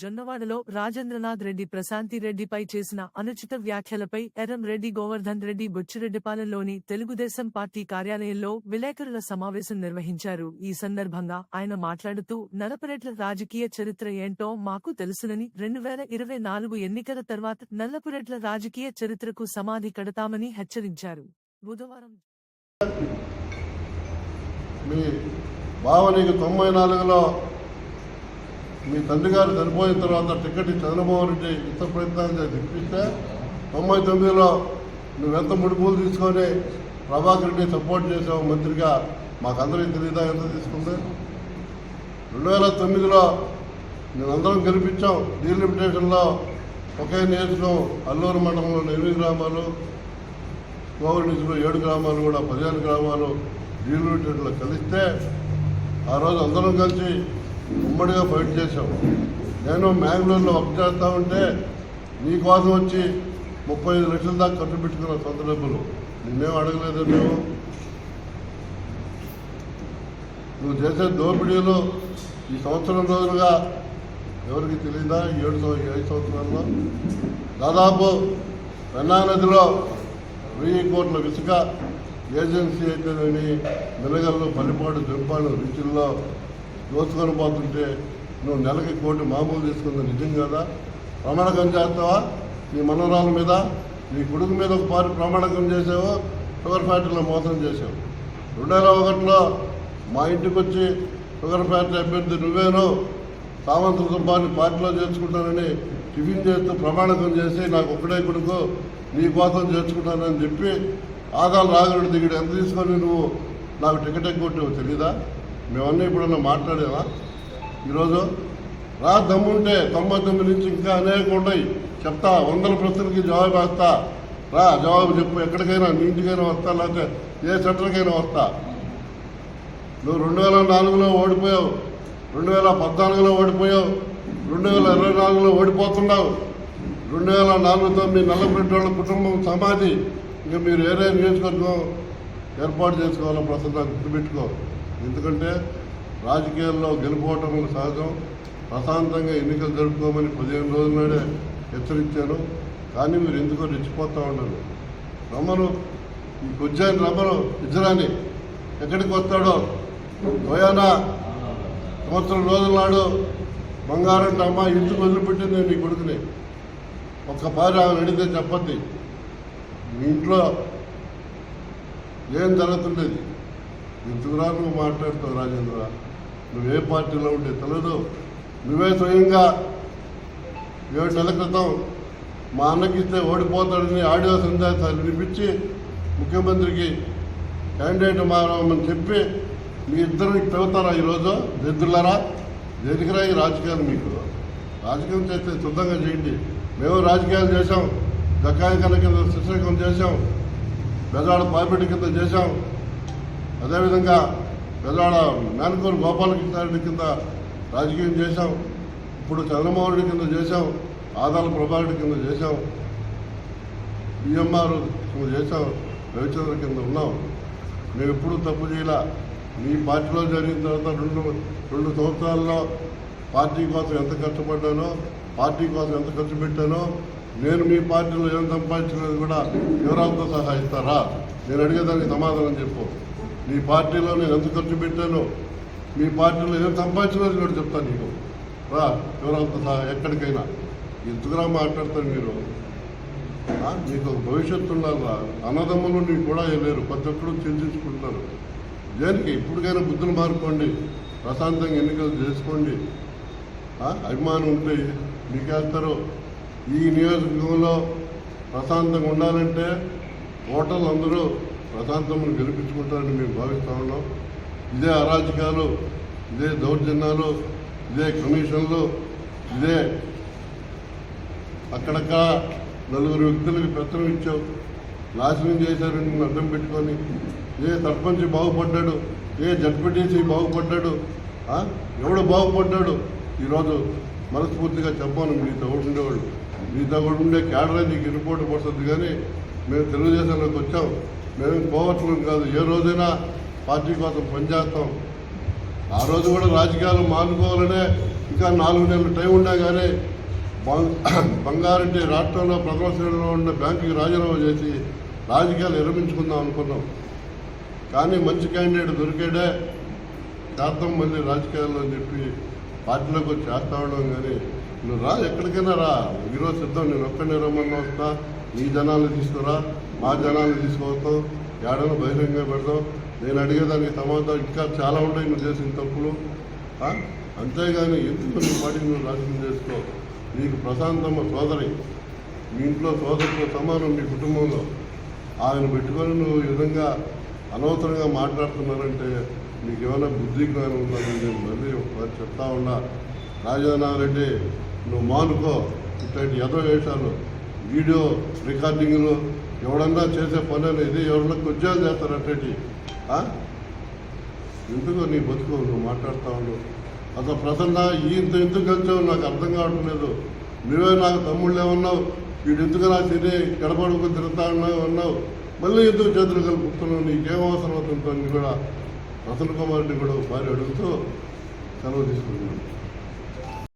జొన్నవాడలో రాజేంద్రనాథ్ రెడ్డి ప్రశాంతి రెడ్డిపై చేసిన అనుచిత వ్యాఖ్యలపై ఎరం రెడ్డి గోవర్ధన్ రెడ్డి బొచ్చిరెడ్డిపాలెంలోని తెలుగుదేశం పార్టీ కార్యాలయంలో విలేకరుల సమావేశం నిర్వహించారు. ఈ సందర్భంగా ఆయన మాట్లాడుతూ నల్లపురెడ్ల రాజకీయ చరిత్ర ఏంటో మాకు తెలుసునని రెండు వేల ఇరవై నాలుగు ఎన్నికల తర్వాత నల్లపురెడ్ల రాజకీయ చరిత్రకు సమాధి కడతామని హెచ్చరించారు. బుధవారం మీ నీకు తొంభై నాలుగులో మీ తండ్రి గారు చనిపోయిన తర్వాత టికెట్ చంద్రబాబు రెడ్డి ఇతర ప్రయత్నాలు చేసి తొంభై తొమ్మిదిలో నువ్వెంత ముడుపులు తీసుకొని ప్రభాకర్ రెడ్డి సపోర్ట్ చేసావు మంత్రిగా మాకందరికీ తెలియదా ఎంత తీసుకుంది? రెండు వేల తొమ్మిదిలో మేమందరం గెలిపించాం. డీలిమిటేషన్లో ఒకే నియోజకం అల్లూరు మండలంలో ఎనిమిది గ్రామాలు కోవిడ్ నిధులు ఏడు గ్రామాలు కూడా పదిహేను గ్రామాలు డీలిమిటెడ్లో కలిస్తే ఆ రోజు అందరం కలిసి ఉమ్మడిగా ఫైట్ చేశాం నేను మ్యాంగ్లూర్లో వర్క్ చేస్తా ఉంటే నీకోసం వచ్చి ముప్పై ఐదు లక్షల దాకా ఖర్చు పెట్టుకున్న సొంత డబ్బులు నిన్నేం అడగలేదు మేము నువ్వు చేసే దోపిడీలు ఈ సంవత్సరం రోజులుగా ఎవరికి తెలియదా? ఏడు ఐదు సంవత్సరాల్లో? దాదాపు పెన్నా నదిలో వెయ్యి కోట్ల ఇసుక ఏజెన్సీ అయితేనేమి మిలగల్లో పల్లిపాడు దింపాడు రీచుల్లో దోచుకొని పోతుంటే నువ్వు నెలకి కోటి మామూలు తీసుకుంది నిజం కదా? ప్రమాణకం చేస్తావా? నీ మనవరాల మీద నీ కొడుకు మీద ఒక పారి ప్రమాణకం చేసావు షుగర్ ఫ్యాక్టరీలో మోసం చేసావు రెండు వేల ఒకటిలో మా ఇంటికి వచ్చి షుగర్ ఫ్యాక్టరీ అభ్యర్థి నువ్వేను సామంత కుటుంబాన్ని పార్టీలో చేర్చుకుంటానని టిఫిన్ చేస్తూ ప్రమాణకం చేసి నాకు ఒక్కడే కొడుకు నీ కోసం చేర్చుకుంటానని చెప్పి ఆదాలు రాగరుడు దిగుడు ఎంత తీసుకొని నువ్వు నాకు టికెట్ ఎక్కువ తెలీదా? మేమన్నా ఇప్పుడన్నా మాట్లాడేవా? ఈరోజు రా దమ్ముంటే తొంభై తొమ్మిది నుంచి ఇంకా అనేక ఉన్నాయి. చెప్తా వందల ప్రశ్నలకి జవాబు వేస్తా రా జవాబు చెప్పు. ఎక్కడికైనా నీ ఇంటికైనా వస్తా లేకపోతే ఏ సెంటర్కైనా వస్తా. నువ్వు రెండు వేల నాలుగులో ఓడిపోయావు. రెండు వేల పద్నాలుగులో ఓడిపోయావు. రెండు వేల ఇరవై నాలుగులో ఓడిపోతున్నావు. రెండు వేల నాలుగుతో మీ నల్లబెట్టి వాళ్ళ కుటుంబం సమాధి. ఇంకా మీరు ఏరే నియోజకవర్గం ఏర్పాటు చేసుకోవాలో ప్రస్తుతం గుర్తుపెట్టుకో. ఎందుకంటే రాజకీయాల్లో గెలుపోవటం సహజం. ప్రశాంతంగా ఎన్నికలు జరుపుకోమని పదిహేను రోజుల నాడే హెచ్చరించాను. కానీ మీరు ఎందుకో రెచ్చిపోతూ ఉన్నారు. రమ్మను ఈ కొజ్జాని రమ్మను ఇజ్రాని ఎక్కడికి వస్తాడో? పోయానా సంవత్సరం రోజుల నాడు బంగారం అమ్మ ఇంటికి వదిలిపెట్టింది నీ కొడుకుని. ఒక్క పారి ఆమె అడిగితే చెప్పద్ది. మీ ఇంట్లో ఏం జరుగుతుండేది? ఎందుకురా నువ్వు మాట్లాడుతావు రాజేంద్ర. నువ్వే పార్టీలో ఉండే తెలియదు నువ్వే స్వయంగా ఏడు నెలల క్రితం మా అన్నకిస్తే ఓడిపోతాడని ఆడియో సందేశాలు వినిపించి ముఖ్యమంత్రికి క్యాండిడేట్ మారమని చెప్పి మీ ఇద్దరు పెడతారా ఈరోజు? దరిద్రులారా దేనికిరా ఈ రాజకీయాలు మీకు? రాజకీయం చేస్తే శుద్ధంగా చేయండి. మేము రాజకీయాలు చేసాం దక్కాయకన్న కింద శిక్షకం చేసాం బెజాడ పాపిడి కింద చేసాం అదేవిధంగా పెద్దవాడ మేనకూరు గోపాలకృష్ణారెడ్డి కింద రాజకీయం చేశాం. ఇప్పుడు చంద్రమోహన్ రెడ్డి కింద చేశాం. ఆదాల ప్రభారెడ్డి కింద చేశాం. బిఎంఆర్ కింద చేశాం. రవిచంద్ర కింద ఉన్నాం. మేము ఎప్పుడూ తప్పు చేయాల. మీ పార్టీలో జరిగిన తర్వాత రెండు రెండు సంవత్సరాల్లో పార్టీ కోసం ఎంత కష్టపడ్డానో పార్టీ కోసం ఎంత ఖర్చు పెట్టానో నేను మీ పార్టీలో ఏం సంపాదించినది కూడా వివరాలతో సహా ఇస్తారా? నేను అడిగేదానికి సమాధానం చెప్పు. మీ పార్టీలో నేను ఎంత ఖర్చు పెట్టానో మీ పార్టీలో ఏం సంపాదించినది కూడా చెప్తాను నీకు. రా వివరాలతో ఎక్కడికైనా. ఎందుకురా మాట్లాడతారు మీరు? నీకు మీకు ఒక భవిష్యత్తు ఉండాలా అన్నదమ్ములు నీకు కూడా లేరు. ప్రతి ఒక్కరు చింతించుకుంటున్నారు. దేనికి? ఇప్పటికైనా బుద్ధులు మారుకోండి. ప్రశాంతంగా ఎన్నికలు చేసుకోండి. అభిమానం ఉంటే మీకేస్తారు. ఈ నియోజకవర్గంలో ప్రశాంతంగా ఉండాలంటే ఓటర్లు అందరూ ప్రశాంతమును గెలిపించుకుంటారని మేము భావిస్తా ఉన్నాం. ఇదే అరాజకాలు ఇదే దౌర్జన్యాలు ఇదే కమిషన్లు ఇదే అక్కడక్కడ నలుగురు వ్యక్తులకు పెత్తనం ఇచ్చావు నాశనం చేశారని అర్థం అడ్డం పెట్టుకొని ఏ సర్పంచ్ బాగుపడ్డాడు ఏ జడ్పీటీసీ బాగుపడ్డాడు ఎవడు బాగుపడ్డాడు? ఈరోజు మనస్ఫూర్తిగా చెప్పాను మీతో కూడా ఉండేవాళ్ళు. మీతో కూడా ఉండే క్యాడరే నీకు రిపోర్ట్ పడుతుంది కానీ మేము తెలుగుదేశంలోకి వచ్చాం. మేము పోవట్లేదు కాదు. ఏ రోజైనా పార్టీ కోసం పనిచేస్తాం ఆ రోజు కూడా రాజకీయాలు మానుకోవాలనే ఇంకా నాలుగు నెలలు టైం ఉండే కానీ బంగ్- బంగారెడ్డి రాష్ట్రంలో ప్రథమ శ్రేణిలో ఉన్న బ్యాంకుకి రాజీనామా చేసి రాజకీయాలు విరమించుకుందాం అనుకున్నాం. కానీ మంచి క్యాండిడేట్ దొరికాడే చేద్దాం మళ్ళీ రాజకీయాల్లో అని చెప్పి పార్టీలోకి వచ్చి చేస్తా ఉండడం కానీ నువ్వు రా ఎక్కడికైనా రా. ఈరోజు సిద్ధం నేను ఒక్కడే రమ్మని వస్తా. నీ జనాలు తీసుకురా. మా జనాన్ని తీసుకొస్తాం ఏడను బహిరంగ పెడతాం నేను అడిగేదానికి సమాధానం ఇంకా చాలా ఉంటాయి నువ్వు చేసిన తప్పులు. అంతేగాని ఎందుకు నీ పార్టీని నువ్వు రాజకీయం చేసుకో? నీకు ప్రశాంతమ్మ సోదరి. మీ ఇంట్లో సోదరితో సమానం మీ కుటుంబంలో. ఆయన పెట్టుకొని నువ్వు ఈ విధంగా అనవసరంగా మాట్లాడుతున్నారంటే నీకు ఏమైనా బుద్ధి జ్ఞానం ఉందని నేను మళ్ళీ ఒకసారి చెప్తా ఉన్నా. రాజానారెడ్డి నువ్వు మానుకో. ఇట్లాంటి ఎదో వేషాలు వీడియో రికార్డింగ్లు ఎవడన్నా చేసే పని ఇది ఎవరన్నా ఉద్యోగం చేస్తారు ఎందుకో నీ బతుకు నువ్వు మాట్లాడుతూ ఉండవు అసలు ప్రసన్న ఈ ఇంత ఎందుకు కలిసావు? నాకు అర్థం కావట్లేదు నువ్వే నాకు తమ్ముళ్ళు ఏమన్నావు వీడు ఎందుకు నా తిని గడపడుకు తిరుగుతా ఉన్నావు? మళ్ళీ ఎందుకు చేతులు కలుపుతున్నావు? నీకేం అవసరం అవుతుందో? కూడా ప్రసన్న కుమార్ని కూడా భార్య అడుగుతూ సెలవు తీసుకుంటున్నాను